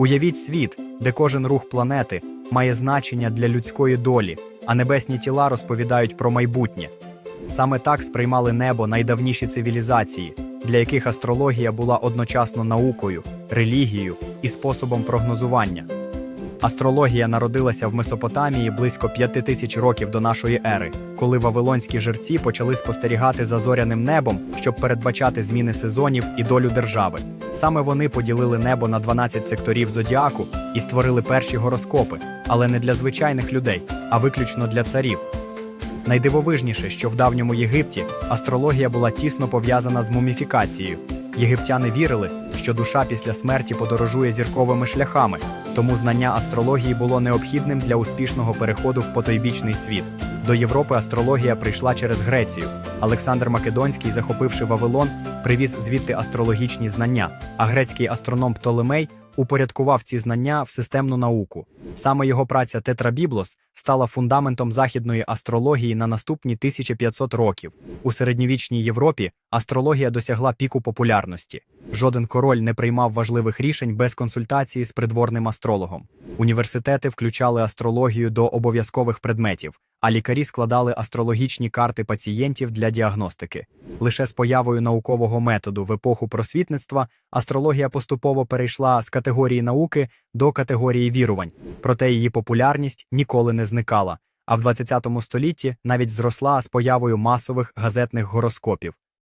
Уявіть світ, де кожен рух планети має значення для людської долі, а небесні тіла розповідають про майбутнє. Саме так сприймали небо найдавніші цивілізації, для яких астрологія була одночасно наукою, релігією і способом прогнозування. Астрологія народилася в Месопотамії близько п'яти тисяч років до нашої ери, коли вавилонські жерці почали спостерігати за зоряним небом, щоб передбачати зміни сезонів і долю держави. Саме вони поділили небо на 12 секторів зодіаку і створили перші гороскопи, але не для звичайних людей, а виключно для царів. Найдивовижніше, що в давньому Єгипті астрологія була тісно пов'язана з муміфікацією. Єгиптяни вірили, що душа після смерті подорожує зірковими шляхами, тому знання астрології було необхідним для успішного переходу в потойбічний світ. До Європи астрологія прийшла через Грецію. Олександр Македонський, захопивши Вавилон, привіз звідти астрологічні знання, а грецький астроном Птолемей упорядкував ці знання в системну науку. Саме його праця Тетрабіблос стала фундаментом західної астрології на наступні 1500 років. У середньовічній Європі астрологія досягла піку популярності. Жоден король не приймав важливих рішень без консультації з придворним астрологом. Університети включали астрологію до обов'язкових предметів, а лікарі складали астрологічні карти пацієнтів для діагностики. Лише з появою наукового методу в епоху просвітництва астрологія поступово перейшла з категорії науки до категорії вірувань, проте її популярність ніколи не зникала. А в 20 столітті навіть зросла з появою масових газетних гороскопів.